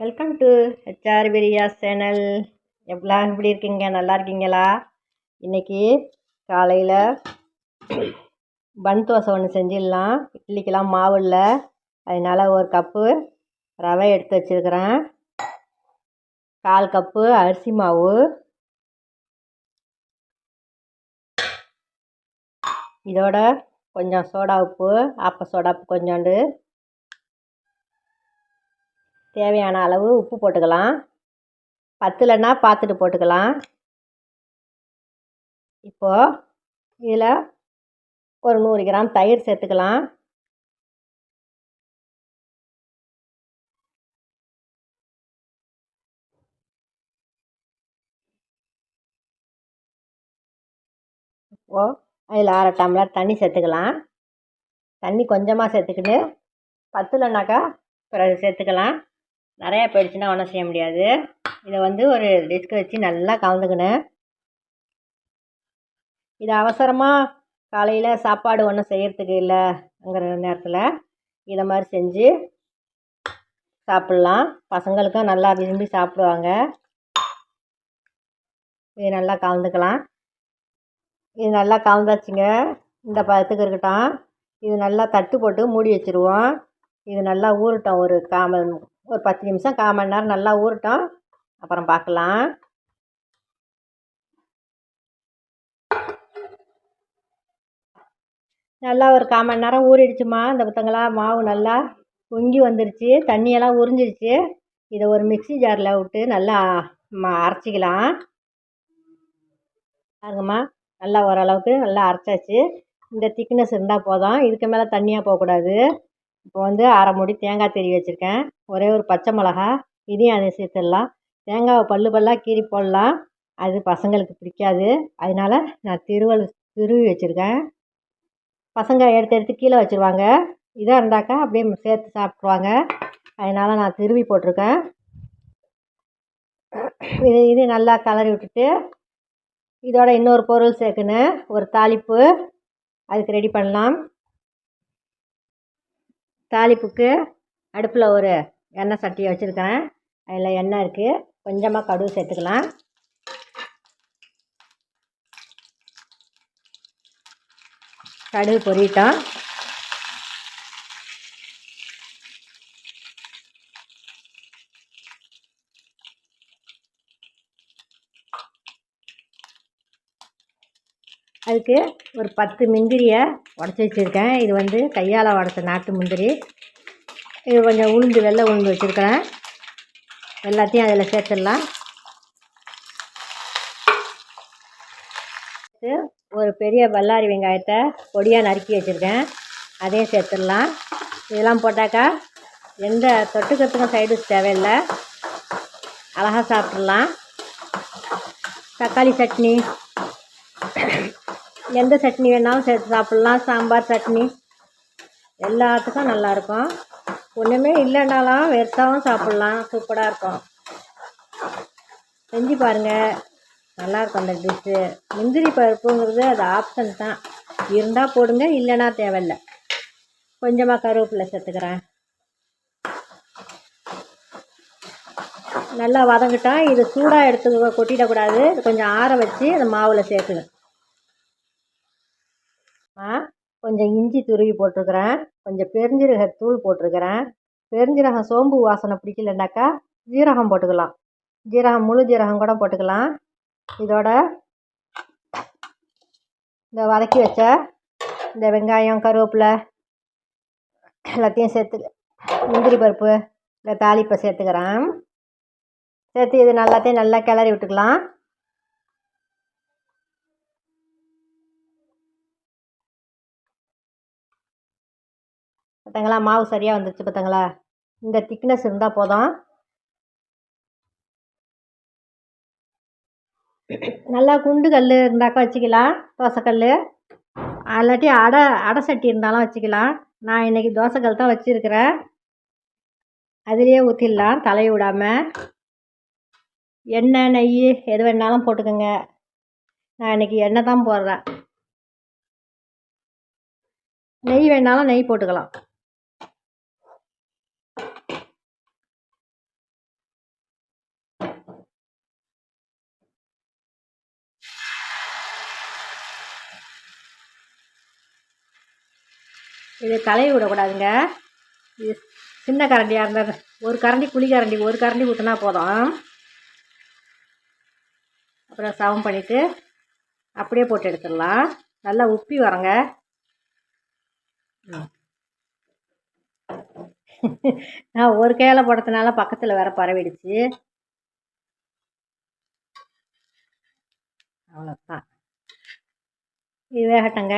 Welcome to HR விரியா channel எவ்வளோ எப்படி இருக்கீங்க? நல்லா இருக்கீங்களா? இன்றைக்கி காலையில் பன் தோசை ஒன்று செஞ்சிடலாம். இட்லிக்கெல்லாம் மாவு இல்லை. அதனால் ஒரு கப்பு ரவை எடுத்து வச்சுருக்கிறேன். கால் கப்பு அரிசி மாவு. இதோட கொஞ்சம் சோடா உப்பு ஆப்ப சோடா உப்பு கொஞ்சோண்டு தேவையான அளவு உப்பு போட்டுக்கலாம். பத்தலைன்னா பார்த்துட்டு போட்டுக்கலாம். இப்போது இதில் ஒரு நூறு கிராம் தயிர் சேர்த்துக்கலாம். இப்போது அதில் அரை டம்ளர் தண்ணி சேர்த்துக்கலாம். தண்ணி கொஞ்சமாக சேர்த்துக்கிட்டு பத்தலைனாக்கா பிறகு சேர்த்துக்கலாம். நிறையா போயிடுச்சுன்னா ஒன்றும் செய்ய முடியாது. இதை வந்து ஒரு டிஸ்க்கு வச்சு நல்லா கலந்துக்கினேன் இது அவசரமாக காலையில் சாப்பாடு ஒன்றும் செய்கிறதுக்கு இல்லைங்கிற நேரத்தில் இதை மாதிரி செஞ்சு சாப்பிட்லாம். பசங்களுக்கும் நல்லா விரும்பி சாப்பிடுவாங்க. இது நல்லா கலந்துக்கலாம். இது நல்லா கலந்தாச்சுங்க. இந்த பதத்துக்கு இருக்கட்டும். இது நல்லா தட்டு போட்டு மூடி வச்சுருவோம். இது நல்லா ஊறட்டும். ஒரு காமல் ஒரு பத்து நிமிஷம் கால் மணி நேரம் நல்லா ஊறட்டும். அப்புறம் பார்க்கலாம் நல்லா ஒரு கால் மணி நேரம் ஊறிடுச்சுமா? இந்த புத்தங்களா மாவு நல்லா பொங்கி வந்துருச்சு. தண்ணியெல்லாம் உறிஞ்சிருச்சு. இதை ஒரு மிக்சி ஜாரில் விட்டு நல்லா அரைச்சிக்கலாம். பாருங்கம்மா. நல்லா ஓரளவுக்கு நல்லா அரைச்சாச்சு. இந்த திக்னஸ் இருந்தால் போதும். இதுக்கு மேலே தண்ணியாக போகக்கூடாது. இப்போ வந்து அரை மூடி தேங்காய் திருவி வச்சுருக்கேன். ஒரே ஒரு பச்சை மிளகா இதையும் அதை சேர்த்துடலாம். தேங்காவை பல்லு பல்லாக கீறி போடலாம். அது பசங்களுக்கு பிடிக்காது. அதனால் நான் திருவல் திருவி வச்சுருக்கேன். பசங்க எடுத்து எடுத்து கீழே வச்சுருவாங்க. இதாக இருந்தாக்கா அப்படியே சேர்த்து சாப்பிட்ருவாங்க அதனால் நான் திருவி போட்டிருக்கேன். இது இது நல்லா கலரி விட்டுட்டு இதோட இன்னொரு பொருள் சேர்க்கணும் ஒரு தாளிப்பு. அதுக்கு ரெடி பண்ணலாம். தாளிப்புக்கு அடுப்பில் ஒரு எண்ணெய் சட்டியை வச்சுருக்கிறேன். அதில் எண்ணெய் இருக்குது கொஞ்சமாக கடுகு சேர்த்துக்கலாம். கடுகு பொரியட்டும். அதுக்கு ஒரு பத்து முந்திரியை உடச்சி வச்சுருக்கேன். இது வந்து கையால் உடச்ச நாட்டு முந்திரி. இது கொஞ்சம் உளுந்து வெள்ளை உளுந்து வச்சுருக்கிறேன். எல்லாத்தையும் அதில் சேர்த்துடலாம். ஒரு பெரிய பல்லாரி வெங்காயத்தை பொடியாக நறுக்கி வச்சுருக்கேன். அதையும் சேர்த்துடலாம். இதெல்லாம் போட்டாக்கா எந்த தொட்டுக்கிறதுக்கும் சைடு தேவையில்லை. அழகாக சாப்பிட்றலாம் தக்காளி சட்னி. எந்த சட்னி வேணாலும் சேர்த்து சாப்பிட்லாம். சாம்பார் சட்னி. எல்லாத்துக்கும் நல்லாயிருக்கும். ஒன்றுமே இல்லைனாலும் வெறுத்தாவும் சாப்பிட்லாம். சூப்பராக இருக்கும். செஞ்சு பாருங்கள் நல்லாயிருக்கும் அந்த டிஷ்ஷு முந்திரி பருப்புங்கிறது அது ஆப்ஷன் தான். இருந்தால் போடுங்க இல்லைன்னா தேவையில்ல. கொஞ்சமாக கருவேப்பிலை சேர்த்துக்கிறேன். நல்லா வதங்கிட்டால் இது சூடாக எடுத்து கொட்டிடக்கூடாது. கொஞ்சம் ஆற வச்சு அந்த மாவில் சேர்த்துக்கணும். கொஞ்சம் இஞ்சி துருவி போட்டிருக்கிறேன். கொஞ்சம் பெருஞ்சீரக தூள் போட்டிருக்கிறேன். பெருஞ்சீரகம் சோம்பு வாசனை பிடிக்கலனாக்கா ஜீரகம் போட்டுக்கலாம். ஜீரகம் முழு ஜீரகம் கூட போட்டுக்கலாம். இதோட இந்த வதக்கி வச்ச இந்த வெங்காயம் கருவேப்பிலை எல்லாத்தையும் சேர்த்து முந்திரி பருப்பு இந்த தாளிப்பை சேர்த்துக்கிறேன். சேர்த்து இது நல்லாத்தையும் நல்லா கிளறி விட்டுக்கலாம். பார்த்தங்களா மாவு சரியாக வந்துச்சு பார்த்தங்களா இந்த திக்னஸ் இருந்தால் போதும். நல்லா குண்டு கல் இருந்தாக்கா வச்சுக்கலாம். தோசைக்கல் இல்லாட்டி அடை அடை சட்டி இருந்தாலும் வச்சுக்கலாம். நான் இன்றைக்கி தோசைக்கல் தான் வச்சுருக்கிறேன். அதிலேயே ஊற்றிடலாம் தலையை விடாமல் எண்ணெய் நெய் எது வேணாலும் போட்டுக்கோங்க. நான் இன்றைக்கி எண்ணெய் தான் போடுறேன். நெய் வேணாலும் நெய் போட்டுக்கலாம். இது களைய விடக்கூடாதுங்க. இது சின்ன கரண்டியாக இருந்தால் ஒரு கரண்டி புளி கரண்டி ஒரு கரண்டி ஊற்றினா போதும். அப்புறம் சவம் பண்ணிவிட்டு அப்படியே போட்டு எடுத்துடலாம். நல்லா உப்பி வரங்க. நான் ஒரு கையில் போடுறதுனால பக்கத்தில் வேற பரவிடுச்சு. அவ்வளோதான் இது வேகட்டங்க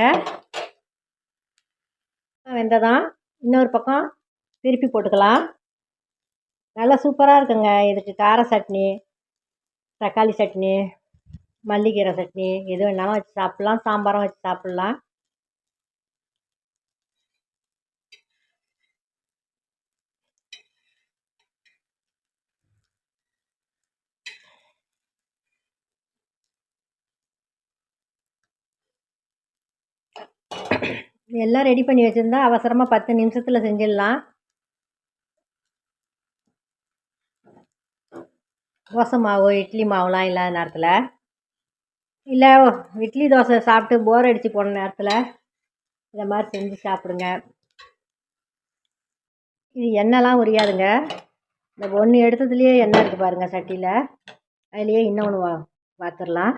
வெந்ததான் இன்னொரு பக்கம் திருப்பி போட்டுக்கலாம். நல்லா சூப்பராக இருக்குங்க. இதுக்கு கார சட்னி தக்காளி சட்னி மல்லிக்கீரை சட்னி எது வேணாலும் வச்சு சாப்பிட்லாம். சாம்பாரும் வச்சு சாப்பிட்லாம். எல்லாம் ரெடி பண்ணி வச்சுருந்தா அவசரமாக பத்து நிமிஷத்தில் செஞ்சிடலாம். தோசை மாவு இட்லி மாவுலாம் இல்லாத நேரத்தில். இல்லை இட்லி தோசை சாப்பிட்டு போர் அடித்து போன நேரத்தில் இந்த மாதிரி செஞ்சு சாப்பிடுங்க. இது எண்ணெய்லாம் உரியாதுங்க. இந்த ஒன்று எடுத்ததுலேயே எண்ணெய் இருக்குது பாருங்கள் சட்டியில். அதுலேயே இன்னொன்று வா வாத்துடலாம்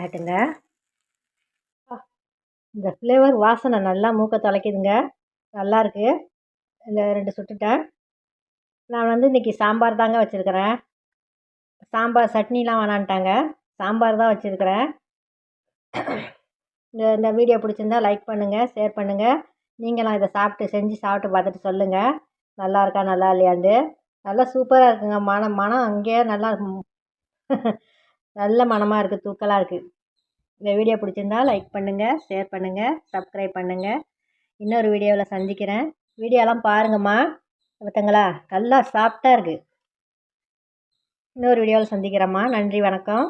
ஆகட்டுங்க இந்த ஃப்ளேவர் வாசனை நல்லா மூக்கை தொலைக்குதுங்க. நல்லாயிருக்கு இந்த ரெண்டு சுட்டுட்டேன். நான் வந்து இன்றைக்கி சாம்பார் தாங்க வச்சுருக்கிறேன். சாம்பார் சட்னிலாம் வேணான்ட்டாங்க. சாம்பார் தான் வச்சுருக்கிறேன். இந்த இந்த வீடியோ பிடிச்சிருந்தா லைக் பண்ணுங்கள் ஷேர் பண்ணுங்கள் நீங்களும் இதை சாப்பிட்டு செஞ்சு சாப்பிட்டு பார்த்துட்டு சொல்லுங்கள் நல்லா இருக்கா நல்லா இல்லையாண்டு நல்லா சூப்பராக இருக்குங்க. மனம் மனம் அங்கேயே நல்லா நல்ல மனமாக இருக்குது தூக்கலாக இருக்குது இந்த வீடியோ பிடிச்சிருந்தா லைக் பண்ணுங்கள் ஷேர் பண்ணுங்கள் சப்ஸ்கிரைப் பண்ணுங்கள் இன்னொரு வீடியோவில் சந்திக்கிறேன். வீடியோலாம் பாருங்கம்மா. பார்த்தங்களா? நல்லா சாஃப்டாக இருக்குது இன்னொரு வீடியோவில் சந்திக்கிறேம்மா. நன்றி வணக்கம்.